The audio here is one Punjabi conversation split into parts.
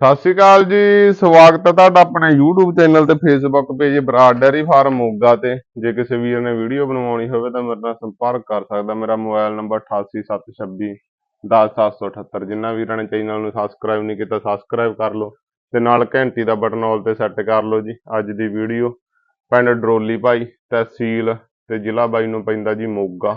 ਸਤਿ ਸ਼੍ਰੀ ਅਕਾਲ ਜੀ, ਸਵਾਗਤ ਹੈ ਤੁਹਾਡਾ ਆਪਣੇ YouTube ਚੈਨਲ ਤੇ Facebook page Brar dairy farm Moga ਤੇ। ਜੇ ਕਿਸੇ ਵੀਰ ਨੇ ਵੀਡੀਓ ਬਣਵਾਉਣੀ ਹੋਵੇ ਤਾਂ ਮੇਰੇ ਨਾਲ ਸੰਪਰਕ ਕਰ ਸਕਦਾ। ਮੇਰਾ ਮੋਬਾਈਲ ਨੰਬਰ 8876 10778 ਜਿਨ੍ਹਾਂ ਵੀਰਾਂ ਨੇ ਚੈਨਲ ਨੂੰ ਸਬਸਕ੍ਰਾਈਬ ਨਹੀਂ ਕੀਤਾ ਸਬਸਕ੍ਰਾਈਬ ਕਰ ਲਓ ਤੇ ਨਾਲ ਘੰਟੀ ਦਾ ਬਟਨ ਆਲ ਤੇ ਸੈੱਟ ਕਰ ਲਓ ਜੀ। ਅੱਜ ਦੀ ਵੀਡੀਓ ਪਿੰਡ ਡਰੋਲੀ ਭਾਈ ਤਹਿਸੀਲ ਤੇ ਜ਼ਿਲ੍ਹਾ ਬਾਈ ਨੂੰ ਪੈਂਦਾ ਜੀ ਮੋਗਾ।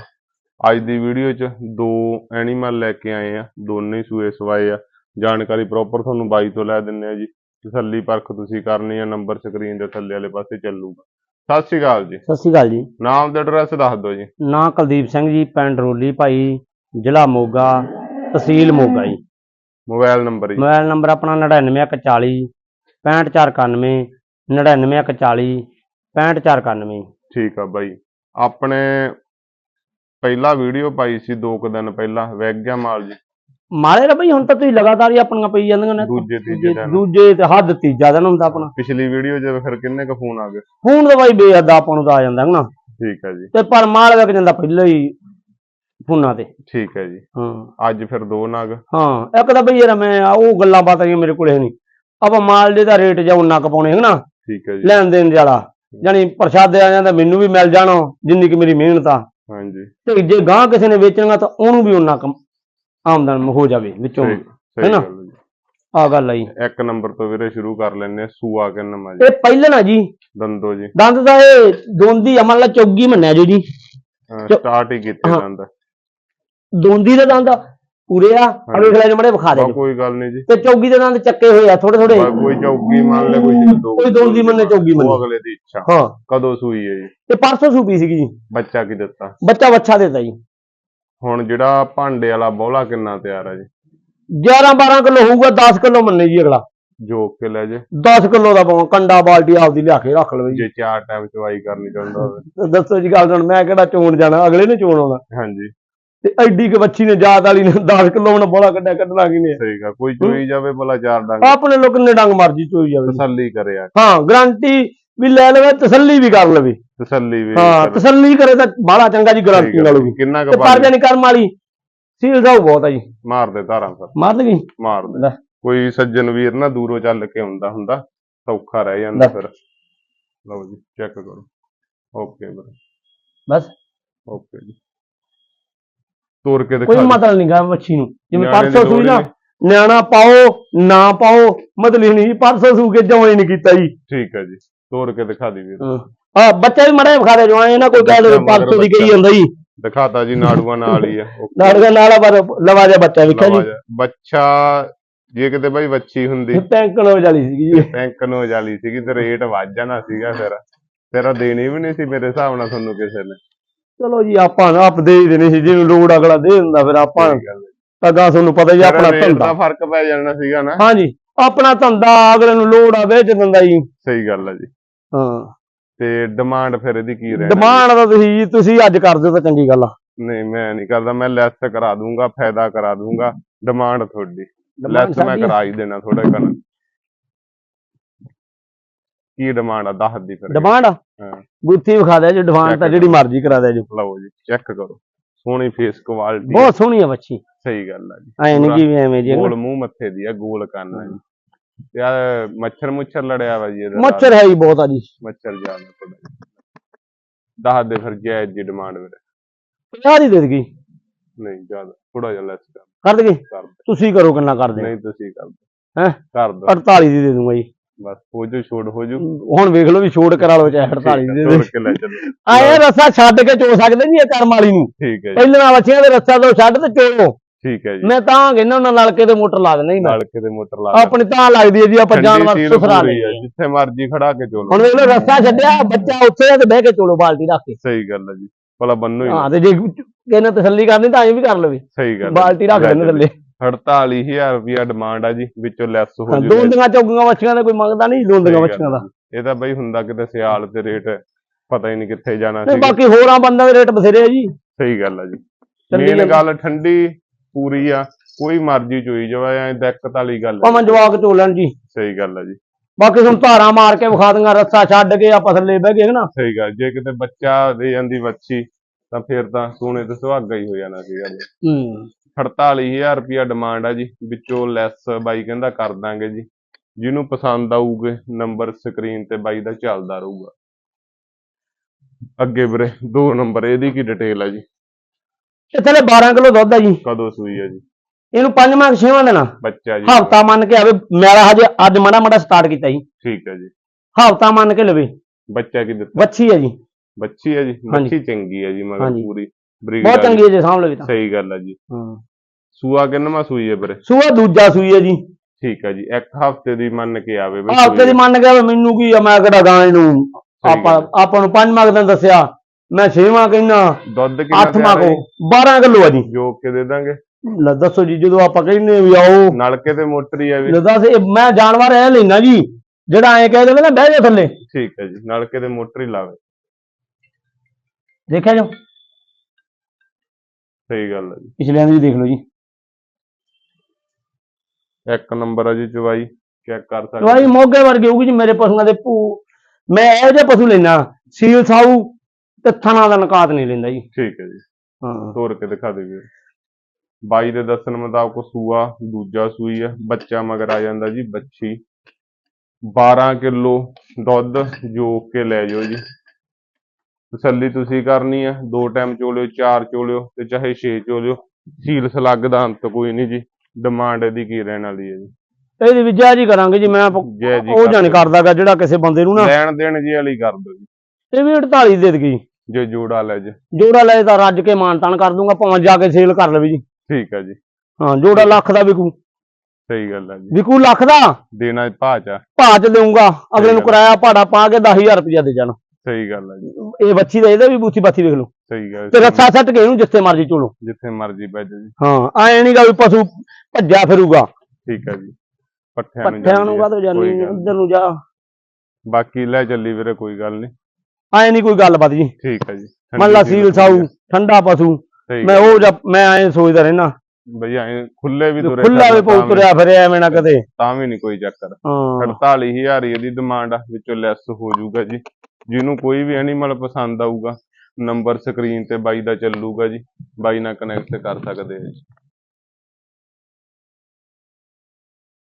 ਅੱਜ ਦੀ ਵੀਡੀਓ 'ਚ ਦੋ ਐਨੀਮਲ ਲੈ ਕੇ ਆਏ ਆ, ਦੋਨੇ ਸੂਏ ਸਵਾਏ ਆ। ਜਾਣਕਾਰੀ ਪ੍ਰੋਪਰ ਤੁਹਾਨੂੰ ਬਾਈ ਤੋਂ ਲੈ ਦਿੰਨੇ ਆ ਜੀ। ਤਸੱਲੀ ਪਰਖ ਤੁਸੀਂ ਕਰਨੀ ਆ ਨੰਬਰ ਸਕਰੀਨ ਦੇ ਥੱਲੇ ਵਾਲੇ ਪਾਸੇ ਚੱਲੂਗਾ। ਸਤਿ ਸ਼੍ਰੀ ਅਕਾਲ ਜੀ। ਸਤਿ ਸ਼੍ਰੀ ਅਕਾਲ ਜੀ। ਨਾਮ ਤੇ ਐਡਰੈਸ ਦੱਸ ਦਿਓ ਜੀ। ਨਾਂ ਕੁਲਦੀਪ ਸਿੰਘ ਜੀ ਪਿੰਡ ਰੋਲੀ ਭਾਈ ਜ਼ਿਲ੍ਹਾ ਮੋਗਾ ਤਹਿਸੀਲ Moga ji. Mobile number ji. Mobile number ਆਪਣਾ 99140 65491 99140 65491 ਠੀਕ ਆ ਬਾਈ। ਆਪਣੇ ਪਹਿਲਾ ਵੀਡੀਓ ਪਾਈ ਸੀ ਦੋ ਕੁ ਦਿਨ ਪਹਿਲਾਂ ਵੈਗ ਗਿਆ ਮਾਲ ਜੀ। ਮਾਰੇ ਰ ਬਈ ਹੁਣ ਤਾਂ ਤੁਸੀਂ ਲਗਾਤਾਰ ਹੀ ਆਪਣੀਆਂ ਪਈ ਜਾਂਦੀਆਂ ਨੇ। ਦੂਜੇ ਤੀਜੇ ਦਿਨ। ਦੂਜੇ ਤੇ ਹੱਦ ਤੀਜਾ ਦਿਨ ਹੁੰਦਾ ਆਪਣਾ। ਪਿਛਲੀ ਵੀਡੀਓ 'ਚ ਫਿਰ ਕਿੰਨੇ ਕ ਫੋਨ ਆ ਗਏ? ਹੁਣ ਤਾਂ ਬਾਈ ਬੇਅਦਾ ਆਪਾਂ ਨੂੰ ਤਾਂ ਆ ਜਾਂਦਾ ਹੈ ਨਾ ਠੀਕ ਹੈ ਜੀ। ਤੇ ਪਰ ਮਾਲ ਵੇਖ ਜਾਂਦਾ ਪਹਿਲਾਂ ਹੀ ਫੋਨਾਂ ਤੇ। ਠੀਕ ਹੈ ਜੀ। ਹਾਂ। ਅੱਜ ਫਿਰ ਦੋ ਨਗ ਹਾਂ ਇੱਕ ਤਾਂ ਬਈ ਯਾਰ ਮੈਂ ਆ ਉਹ ਗੱਲਾਂ ਬਾਤਾਂ ਜਿਹੀਆਂ ਮੇਰੇ ਕੋਲੇ ਨਹੀਂ ਆਪਾਂ ਮਾਲ ਦੇ ਦਾ ਰੇਟ ਜਾਂ ਉਨਾ ਕੁ ਪਾਉਣੇ ਹੈ ਨਾ ਠੀਕ ਹੈ ਜੀ। ਲੈਣ ਦੇਣ ਵਾਲਾ। ਜਾਨੀ ਪ੍ਰਸ਼ਾਦੇ ਆ ਜਾਂਦਾ ਮੈਨੂੰ ਵੀ ਮਿਲ ਜਾਣਾ ਜਿੰਨੀ ਕਿ ਮੇਰੀ ਮਿਹਨਤ ਆ। ਹਾਂਜੀ। ਤੇ ਜੇ ਗਾਂ ਕਿਸੇ ਨੇ ਵੇਚਣਾ ਤਾਂ ਉਹਨੂੰ ਵੀ ਉਹਨਾਂ ਕਮ ਆਮਦਨ ਹੋ ਜਾਵੇ ਵਿੱਚੋਂ। ਹੈਨਾ? ਆ ਗੱਲ ਆਈ ਇੱਕ ਨੰਬਰ ਤੋਂ ਵੀਰੇ ਸ਼ੁਰੂ ਕਰ ਲੈਨੇ ਆ ਸੂਆ ਕਿੰਨਾ ਮਾ ਜੀ? ਇਹ ਪਹਿਲਾਂ ਜੀ। ਦੰਦੋ ਜੀ। ਦੰਦ ਦਾ ਇਹ ਦੋਂਦੀ ਅਮਲ ਨਾਲ ਚੌਗੀ ਮੰਨਿਆ ਜੋ ਜੀ ਸਟਾਰਟ ਹੀ ਕੀਤੇ। ਦੰਦ। ਦੋਂਦੀ ਦੇ ਦੰਦ ਪੂਰੇ ਆ ਆ ਵੇਖ ਲੈ ਜਮੜੇ ਵਿਖਾ ਦੇ। ਕੋਈ ਗੱਲ ਨਹੀਂ ਜੀ। ਤੇ ਚੌਗੀ ਦੇ ਦੰਦ ਚੱਕੇ ਹੋਏ ਆ ਥੋੜੇ ਥੋੜੇ ਕੋਈ ਚੌਕੀ ਮੰਨ ਲੈ ਕੋਈ ਦੋ ਕੋਈ ਦੋਂਦੀ ਮੰਨੇ ਚੌਗੀ ਉਹ ਮੰਨੇ। ਅਗਲੇ ਦੀ ਇੱਛਾ। ਹਾਂ। ਕਦੋਂ ਸੂਈ ਹੈ ਜੀ? ਤੇ ਪਰਸੋਂ ਸੂਪੀ ਸੀਗੀ ਜੀ। ਬੱਚਾ ਕੀ ਦਿੱਤਾ? ਬੱਚਾ ਵੱਛਾ ਦੇਤਾ ਜੀ। ਹੁਣ ਜਿਹੜਾ ਭਾਂਡੇ ਵਾਲਾ ਬੋਲਾ ਕਿੰਨਾ ਤਿਆਰ ਹੈ ਜੀ? 11 12 ਕਿਲੋ ਹੋਊਗਾ 10 ਕਿਲੋ ਮੰਨੇ ਜੀ ਅਗਲਾ। ਜੋਕ ਕੇ ਲੈ ਜੇ। 10 ਕਿਲੋ ਦਾ ਪਾਉਂ ਕੰਡਾ ਬਾਲਟੀ ਆਪਦੀ ਲਿਆ ਕੇ ਰੱਖ ਲਵੇ ਜੀ। ਜੇ ਚਾਰ ਟਾਈਮ ਚਵਾਈ ਕਰਨੀ ਚਾਹੁੰਦਾ ਹੋਵੇ। ਦੱਸੋ ਜੀ ਗੱਲ ਸੁਣ ਮੈਂ ਕਿਹੜਾ ਚੋਣ ਜਾਣਾ? ਅਗਲੇ ਨੇ ਚੋਣ ਆਉਣਾ। ਹਾਂਜੀ। ਤੇ ਐਡੀ ਕਿ ਬੱਚੀ ਨੇ ਜਾਤ ਵਾਲੀ ਨੇ 10 ਕਿਲੋ ਹੁਣ ਬੋਲਾ ਕੱਢਿਆ ਕੱਢਣਾ ਕੀ ਨੇ ਸਹੀ ਗੱਲ ਕੋਈ ਚੋਈ ਜਾਵੇ ਭਲਾ ਚਾਰ ਡੰਗ। ਆਪਣੇ ਲੋਕ ਨੇ ਡੰਗ ਮਰਜ਼ੀ ਚੋਈ ਜਾਵੇ ਤਸੱਲੀ ਕਰੇ ਆ। ਹਾਂ ਗਾਰੰਟੀ ਵੀ ਲੈ ਲਵੇ ਤਸੱਲੀ ਵੀ ਕਰ ਲਵੇ। ਤਸੱਲੀ ਵੀ ਹਾਂ। ਤਸੱਲੀ ਕਰੇ ਤਾਂ ਬਾਹਲਾ ਚੰਗਾ ਜੀ ਗਾਰੰਟੀ ਨਾਲ ਹੈ। ਹੋਊਗੀ ਕਿੰਨਾ ਕੁ ਪਰ ਜਾਨੀ ਕਰਮ ਵਾਲੀ। ਸੀਲ ਸਾਊ ਬਹੁਤ ਆ ਜੀ। ਮਾਰ ਦੇ ਧਾਰਾਂ ਫਿਰ। ਮਾਰ ਦੇਗੀ ਮਾਰ ਦੇ। ਕੋਈ ਸੱਜਣ ਵੀਰ ਨਾ ਦੂਰੋਂ ਚੱਲ ਕੇ ਆਉਂਦਾ ਹੁੰਦਾ ਸੌਖਾ ਰਹਿ ਜਾਂਦਾ। ਫਿਰ। ਲਓ ਜੀ ਚੈੱਕ ਕਰੋ। ਓਕੇ ਵੀਰੇ। ਬਸ। ਓਕੇ ਜੀ। ਤੋਰ ਕੇ ਕੋਈ ਦਿਖਾ ਦਿਓ। ਮਤਲਬ ਨਹੀਂ ਗਾ ਬੱਚੀ ਨੂੰ। ਜਿਵੇਂ ਦੀ ਪਰਸੋਂ ਸੂਈ ਨਾ ਨਿਆਣਾ ਪਾਓ ਨਾ ਪਾਓ ਮਤਲਬ ਨਹੀਂ ਪਰਸੋਂ ਸੂ ਕੇ ਜਮਾਂ ਹੀ ਨਹੀਂ ਕੀਤਾ ਜੀ। ਠੀਕ ਹੈ ਜੀ। ਤੋਰ ਕੇ ਦਿਖਾ ਦੀ ਵੀਰ। ਹਾਂ। ਬੱਚਾ ਵੀ ਮੜਾ ਵਿਖਾ ਦੇ ਜਵਾਂ ਇਹ ਨਾ ਕੋਈ ਕਹਿ ਦੇ ਬੱਚਾ। ਪਰਸੋਂ ਦੀ ਕਹੀ ਜਾਂਦਾ ਜੀ। ਦਿਖਾਤਾ ਜੀ ਨਾੜੂਆਂ ਨਾਲ ਹੀ ਆ। ਨਾੜਗਾ ਨਾਲਾ ਪਰ ਲਵਾ ਜਾ ਬੱਚਾ ਵੇਖਿਆ ਜੀ। ਜਾ। ਬੱਚਾ ਜੇ ਕਿਤੇ ਬਾਈ ਵੱਛੀ ਹੁੰਦੀ। ਟੈਂਕਣ ਹੋ ਜਾਲੀ ਸੀਗੀ ਜੀ। ਬੈਂਕ ਨੂੰ ਜਾਲੀ ਸੀਗੀ ਤੇ ਰੇਟ ਵੱਧ ਜਾਣਾ ਸੀਗਾ ਫਿਰ। ਤੇਰਾ ਦੇਣੀ ਵੀ ਨਹੀਂ ਸੀ ਮੇਰੇ ਹਿਸਾਬ ਨਾਲ ਤੁਹਾਨੂੰ ਕਿਸੇ ਨੇ। ਚਲੋ ਜੀ ਆਪਾਂ ਨਾ ਆਪ ਦੇ ਹੀ ਦੇਣੀ ਸੀ। ਜਿਹਨੂੰ ਲੋੜ ਅਗਲਾ ਦੇ ਦਿੰਦਾ ਫਿਰ ਆਪਾਂ ਹੈ। ਤਾਂ ਗਾ ਤੁਹਾਨੂੰ ਪਤਾ ਹੀ ਆ ਤੇਰਾ ਆਪਣਾ ਧੰਦਾ। ਦਾ ਫ਼ਰਕ ਪੈ ਜਾਣਾ ਸੀਗਾ ਨਾ। ਹਾਂਜੀ ਆਪਣਾ ਧੰਦਾ ਅਗਲੇ ਨੂੰ ਲੋੜ ਆ ਵੇਚ ਦਿੰਦਾ ਜੀ। ਸਹੀ ਗੱਲ ਹੈ ਜੀ। ਹਾਂ। ਤੇ ਡਿਮਾਂਡ ਫਿਰ ਇਹਦੀ ਕੀ ਰਹਿਣੀ? ਡਿਮਾਂਡ ਤਾਂ ਤੁਸੀਂ ਤੁਸੀਂ ਅੱਜ ਕਰ ਦਿਓ ਤਾਂ ਚੰਗੀ ਗੱਲ ਆ। ਨਹੀਂ ਮੈਂ ਨਹੀਂ ਕਰਦਾ ਮੈਂ ਲੈਸ ਕਰਾ ਦੂੰਗਾ ਫਾਇਦਾ ਕਰਾ ਦੂੰਗਾ। ਡਿਮਾਂਡ ਤੁਹਾਡੀ। Demand ਲੈਸ ਮੈਂ ਸਾਡੀ- ਕਰਾ ਹੀ ਦੇਣਾ ਥੋੜਾ ਕਰਨ ਕੀ ਡਿਮਾਂਡ ਆ? ਦੱਸ ਦੀ ਫਿਰ। ਡਿਮਾਂਡ ਆ? ਹਾਂ। ਗੁੱਥੀ ਵਿਖਾ ਦਿਆ ਜੀ ਡਿਮਾਂਡ ਤਾਂ ਜਿਹੜੀ ਮਰਜ਼ੀ ਕਰਾ ਦਿਆ ਜੀ। ਲਓ ਜੀ ਚੈੱਕ ਕਰੋ। ਸੋਹਣੀ ਫੇਸ ਕੁਆਲਿਟੀ ਬਹੁਤ ਸੋਹਣੀ ਆ ਬੱਚੀ। ਸਹੀ ਗੱਲ ਆ ਜੀ। ਐ ਨਹੀਂ ਕਿ ਐਵੇਂ ਜੀ ਗੋਲ। ਮੂੰਹ ਮੱਥੇ ਦੀ ਆ ਗੋਲ ਕੰਨ ਆ ਜੀ। ਆ ਮੱਛਰ ਮੁੱਛਰ ਲੜਿਆ ਵਾ ਜੀ ਇਹਦੇ। ਨਾਲ। ਮੱਛਰ ਹੈ ਹੀ ਬਹੁਤ ਆ ਜੀ। ਮੱਛਰ ਜਾਨ ਥੋੜਾ ਦੱਸ ਦੇ ਫਿਰ ਜਾਇਜ਼ ਦੀ ਡਿਮਾਂਡ ਵੀਰੇ 50 ਦੀ ਦੇ ਦਗੀ। ਨਹੀਂ ਜ਼ਿਆਦਾ। ਥੋੜਾ ਜਿਹਾ ਲੈਸ ਕਰ। ਕਰ ਦਗੇ? ਕਰ ਤੁਸੀਂ ਕਰੋ ਕਿੰਨਾ ਕਰਦੇ ਨਹੀਂ ਤੁਸੀਂ ਕਰ ਦੋ ਹੈਂ? ਕਰ ਦੋ 48 ਦੀ ਦੇ ਦੂੰਗਾ ਜੀ। ਬਸ ਹੋ ਜੂ ਛੋੜ ਹੋ ਜੂ ਹੁਣ ਵੇਖ ਲਓ ਵੀ ਛੋੜ ਕਰਾ ਲਓ ਚਾਹੇ 48 ਦੀ ਦੇ ਤੋੜ ਦੇ। ਕੇ ਲੈ ਚੱਲੋ। ਆਏ ਰੱਸਾ ਛੱਡ ਕੇ ਚੋ ਸਕਦੇ ਨਹੀਂ ਇਹ ਕਰਮ ਵਾਲੀ ਨੂੰ? ਠੀਕ ਹੈ ਜੀ। ਪਹਿਲਾਂ ਬੱਚਿਆਂ ਦੇ ਰੱਸਾ ਤੋਂ ਛੱਡ ਤੇ ਚੋਲੋ ਠੀਕ ਹੈ ਜੀ। ਮੈਂ ਤਾਂ ਕਹਿੰਦਾ ਉਹਨਾਂ ਨਲਕੇ ਤੇ ਮੋਟਰ ਲਾ ਦੇਣਾ ਹੀ ਮੈਂ। ਨਾਲ ਕਿਤੇ ਮੋਟਰ ਲਾ ਆਪਣੀ ਤਾਂ ਲੱਗਦੀ ਹੈ ਜੀ ਆਪਾਂ ਸੀਲ ਸੁਥਰਾ ਪੂਰੀ ਲਈ ਹੈ, ਜਿੱਥੇ ਮਰਜ਼ੀ ਖੜਾ ਕੇ ਚੋਲੋ। ਹੁਣ ਵੇਖ ਲਓ ਰੱਸਾ ਛੱਡਿਆ ਬੱਚਾ ਉੱਥੇ ਆ ਤੇ ਬਹਿ ਕੇ ਚੋਲੋ ਬਾਲਟੀ ਰੱਖ ਕੇ। ਸਹੀ ਗੱਲ ਹੈ ਜੀ ਭਲਾ ਬੰਨੋ ਹੀ। ਹਾਂ ਤੇ ਜੇ ਕਹਿੰਦਾ ਤਸੱਲੀ ਕਰਨੀ ਤਾਂ ਐਂ ਵੀ ਕਰ ਲਵੇ ਸਹੀ ਗੱਲ ਹੈ। ਬਾਲਟੀ ਰੱਖ ਲੈ ਦੇਣ ਚੱਲੀਏ। ਥੱਲੇ। 48000 ਰੁਪਿਆ ਡਿਮਾਂਡ ਆ ਜੀ ਵਿੱਚੋਂ ਲੈਸ ਹੋ ਹਾਂ, ਜੂ ਦੋਂਦੀਆਂ ਚੌਗੀਆਂ ਵੱਛੀਆਂ ਦਾ ਕੋਈ ਮੰਗਦਾ ਨਹੀਂ ਦੋਂਦੀਆਂ ਵੱਛੀਆਂ ਦਾ। ਇਹ ਤਾਂ ਬਈ ਹੁੰਦਾ ਕਿਤੇ ਸਿਆਲ ਤੇ ਰੇਟ ਪਤਾ ਹੀ ਨਹੀਂ ਕਿੱਥੇ ਜਾਣਾ ਸੀ ਬਾਕੀ ਹੋਰਾਂ ਬੰਦਿਆਂ ਦੇ ਰੇਟ ਬਥੇਰੇ ਆ ਜੀ। ਸਹੀ ਗੱਲ ਆ ਜੀ। ਮੇਨ। ਗੱਲ ਠੰਡੀ ਪੂਰੀ ਆ ਕੋਈ ਮਰਜ਼ੀ ਚੋਈ ਜਾਵੇ ਐ ਦਿੱਕਤ ਵਾਲੀ ਗੱਲ ਭਾਵੇਂ। ਜਵਾਕ ਚੋਲਣ ਜੀ। ਸਹੀ ਗੱਲ ਆ ਜੀ। ਬਾਕੀ ਹੁਣ ਧਾਰਾਂ ਮਾਰ ਕੇ ਵਿਖਾ ਦਿੰਗਾ ਰੱਸਾ ਛੱਡ ਕੇ ਆਪਾਂ ਥੱਲੇ ਬਹਿ ਗਏ ਨਾ? ਸਹੀ ਗੱਲ ਜੇ ਕਿਤੇ ਬੱਚਾ ਦੇ ਜਾਂਦੀ ਵੱਛੀ ਤਾਂ ਫਿਰ ਤਾਂ ਸੋਨੇ ਤੇ ਸੁਹਾਗਾ ਹੀ ਹੋ ਜਾਣਾ ਸੀ ਗੱਲ। ਹੂੰ। 48000 ਰੁਪਿਆ ਡਿਮਾਂਡ ਆ ਜੀ ਵਿੱਚੋਂ ਲੈਸ ਬਾਈ ਕਹਿੰਦਾ ਕਰ ਦਾਂਗੇ ਜੀ। ਜਿਹਨੂੰ ਪਸੰਦ ਆਊਗੇ ਨੰਬਰ ਸਕਰੀਨ ਤੇ ਬਾਈ ਦਾ ਚੱਲਦਾ ਰਹੂਗਾ। ਅੱਗੇ ਵੀਰੇ ਦੋ ਨੰਬਰ ਇਹਦੀ ਕੀ ਡਿਟੇਲ ਆ ਜੀ? ਇਹ ਥੱਲੇ 12 ਕਿਲੋ ਦੁੱਧ ਆ ਜੀ। ਕਦੋਂ ਸੂਈ ਆ ਜੀ? ਇਹਨੂੰ ਪੰਜਵਾਂ ਛੇਵਾਂ ਦੇਣਾ। ਬੱਚਾ ਜੀ। ਹਫਤਾ ਮੰਨ ਕੇ ਆਵੇ ਮੇਰਾ ਹਜੇ ਅੱਜ ਮਾੜਾ ਮਾੜਾ ਸਟਾਰਟ ਕੀਤਾ ਜੀ। ਠੀਕ ਹੈ ਜੀ। ਹਫਤਾ ਮੰਨ ਕੇ ਲਵੇ। ਬੱਚਾ ਕੀ ਦਿੱਤਾ? ਵੱਛੀ ਹੈ ਜੀ। ਬੱਚੀ ਆ ਜੀ। ਬੱਚੀ ਚੰਗੀ ਆ ਜੀ ਮਗਰ। ਪੂਰੀ ਬਰੀਡ ਬਹੁਤ ਚੰਗੀ ਹੈ ਜੀ ਸਾਂਭ ਲਵੇ ਤਾਂ। ਸਹੀ ਗੱਲ ਆ ਜੀ। ਹਾਂ। ਸੂਆ ਕਿੰਨਵਾਂ ਸੂਈ ਹੈ ਵੀਰੇ? ਸੂਆ ਦੂਜਾ ਸੂਈ ਹੈ ਜੀ। ਠੀਕ ਹੈ ਜੀ। ਇੱਕ ਹਫ਼ਤੇ ਦੀ ਮੰਨ ਕੇ ਆਵੇ ਬਈ ਹਫ਼ਤੇ ਦੀ ਮੰਨ ਕੇ ਆਵੇ ਮੈਨੂੰ ਕੀ ਆ ਮੈਂ ਕਿਹੜਾ ਗਾਂ ਇਹਨੂੰ ਆਪਾਂ। ਆਪਾਂ ਨੂੰ ਪੰਜਵਾਂ ਕੁ ਦਿਨ ਦੱਸਿਆ। ਮੈਂ ਛੇਵਾਂ ਕਹਿੰਦਾ ਦੁੱਧ ਕਿੰਨਾ ਅੱਠਵਾਂ ਤਿਆਰ ਹੈ ਕੋ 12 ਕਿਲੋ ਆ ਜੀ। ਜੋਕ ਕੇ ਦੇ ਦਾਂਗੇ। ਲੈ ਦੱਸੋ ਜੀ ਜਦੋਂ ਆਪਾਂ ਕਹਿੰਦੇ ਵੀ ਆਓ ਨਲਕੇ ਤੇ ਮੋਟਰ ਹੀ ਆ ਵੀ। ਲੈ ਦੱਸ ਇਹ ਮੈਂ ਜਾਨਵਰ ਇਹ ਲੈਣਾ ਜੀ। ਜਿਹੜਾ ਐਂ ਕਹਿ ਦੇਵੇ ਨਾ ਬਹਿ ਜਾ ਥੱਲੇ। ਠੀਕ ਹੈ ਜੀ ਨਲਕੇ ਤੇ ਮੋਟਰ ਹੀ ਲਾਵੇ। ਦੇਖਿਆ ਜੋ ਸਹੀ ਗੱਲ ਹੈ ਜੀ। ਪਿਛਲੇ ਦੀ ਦੇਖ ਲਓ ਜੀ। ਇੱਕ ਨੰਬਰ ਆ ਜੀ ਚਵਾਈ ਚੈੱਕ ਕਰ ਸਕਦੇ ਦਵਾਈ ਮੋਗੇ ਵਰਗੇ ਹੋਊਗੀ ਜੀ ਮੇਰੇ ਪਸ਼ੂਆਂ ਦੇ ਭੂ ਮੈਂ ਇਹੋ ਜਿਹੇ ਪਸ਼ੂ ਲੈਣਾ ਸੀਲ ਸਾਊ ਤੇ ਥਣਾ ਦਾ ਨਕਾਤ ਨਹੀਂ ਲੈਂਦਾ ਜੀ। ਠੀਕ ਹੈ ਜੀ। ਹਾਂ। ਤੋੜ ਕੇ ਦਿਖਾ ਦੇ ਵੀਰ ਬਾਈ ਦੇ ਦੱਸਣ ਮੁਤਾਬਕ ਸੂਆ ਦੂਜਾ ਸੂਈ ਆ ਬੱਚਾ ਮਗਰ ਆ ਜਾਂਦਾ ਜੀ ਬੱਚੀ 12 ਕਿਲੋ ਦੁੱਧ ਜੋਕ ਕੇ ਲੈ ਜਾਓ ਜੀ। ਤਸੱਲੀ ਤੁਸੀਂ ਕਰਨੀ ਆ ਦੋ ਟਾਈਮ ਚੋਲਿਓ ਚਾਰ ਚੋਲਿਓ ਤੇ ਚਾਹੇ ਛੇ ਚੋਲਿਓ। ਸੀਲ ਸਲੱਗ ਦਾ ਅੰਤ ਕੋਈ ਨਹੀਂ ਜੀ ਡਿਮਾਂਡ ਇਹਦੀ ਕੀ ਰਹਿਣ ਵਾਲੀ ਹੈ ਜੀ। ਇਹਦੀ ਵੀ ਜਾਇਜ਼ ਹੀ ਕਰਾਂਗੇ ਜੀ ਮੈਂ ਉਹ ਜਾਣੀ। ਕਰਦਾਗਾ ਜਿਹੜਾ ਕਿਸੇ ਬੰਦੇ ਨੂੰ ਨਾ ਲੈਣ ਦੇਣ ਜੀ ਵਾਲੀ ਕਰ ਦਿਓ ਜੀ। ਇਹ ਵੀ 48 ਦੇ ਦੇਗੀ। ਜੇ ਜੋੜਾ ਲੈ ਜੇ। ਜੋੜਾ ਲੈ ਤਾਂ ਰੱਜ ਕੇ ਮਾਨਤਾਨ ਕਰ ਦੂੰਗਾ ਭਾਵੇਂ ਜਾ ਕੇ ਸੇਲ ਕਰ ਲਵੇ ਜੀ। ਠੀਕ ਹੈ ਜੀ। ਹਾਂ ਜੋੜਾ ਲੱਖ ਦਾ ਵਿਕੂ। ਸਹੀ ਗੱਲ ਹੈ ਜੀ। ਵਿਕੂ ਲੱਖ ਦਾ? ਦੇਣਾ ਭਾਜ ਆ। ਭਾਅ ਚ ਦੇਊਂਗਾ। ਅਗਲੇ ਨੂੰ। ਕਿਰਾਇਆ ਭਾੜਾ ਪਾ ਕੇ 10000 ਰੁਪਇਆ ਦੇ ਜਾਣਾ। ਸਹੀ ਗੱਲ ਹੈ ਜੀ। ਇਹ ਬੱਚੀ ਦਾ ਇਹਦਾ ਵੀ ਬੂਥੀ ਬਾਥੀ ਵੇਖ ਲਓ। ਸਹੀ ਗੱਲ ਤੇ ਰੱਸਾ ਸੱਟ ਕੇ ਇਹਨੂੰ ਜਿੱਥੇ ਮਰਜ਼ੀ ਚੋਲੋ। ਜਿੱਥੇ ਮਰਜ਼ੀ ਭੇਜ ਜੀ। ਹਾਂ ਐ ਨਹੀਂਗਾ ਵੀ ਪਸ਼ੂ ਭੱਜਿਆ ਫਿਰੂਗਾ। ਠੀਕ ਹੈ ਜੀ। ਪੱਠਿਆਂ ਨੂੰ ਪੱਠਿਆਂ ਨੂੰ ਹੈ, ਜਾਨੀ। ਉਧਰ ਨੂੰ ਜਾ। ਬਾਕੀ ਲੈ ਚੱਲੀ ਵੀਰੇ ਕੋਈ ਗੱਲ ਨਹੀਂ ਐ ਨਹੀਂ ਕੋਈ ਗੱਲਬਾਤ ਜੀ। ਠੀਕ ਹੈ ਜੀ। ਮੰਨ ਲਾ ਸੀਲ ਸਾਊ ਠੰਡਾ ਪਸ਼ੂ ਮੈਂ ਉਹ ਜਦ ਮੈਂ ਐ ਸੋਚਦਾ ਰਹਿਣਾ ਬਈ ਐਂ ਖੁੱਲੇ ਵੀ ਤੁਰੇ ਖੁੱਲਾ ਵੀ ਪਊ ਤੁਰਿਆ ਫਿਰਿਆ ਐਵੇਂ ਨਾ ਕਦੇ। ਤਾਂ ਵੀ ਨਹੀਂ ਕੋਈ ਚੱਕਰ। ਹਾਂ। 48000 ਹੀ ਇਹਦੀ ਡਿਮਾਂਡ ਆ ਵਿੱਚੋਂ ਲੈਸ ਹੋ ਜਾਊਗਾ ਜੀ। ਜਿਹਨੂੰ ਕੋਈ ਵੀ ਐਨੀਮਲ ਪਸੰਦ ਆਊਗਾ ਨੰਬਰ ਸਕਰੀਨ ਤੇ ਬਾਈ ਦਾ ਚੱਲੂਗਾ ਜੀ। ਬਾਈ ਨਾਲ ਕਨੈਕਟ ਕਰ ਸਕਦੇ ਆ ਜੀ।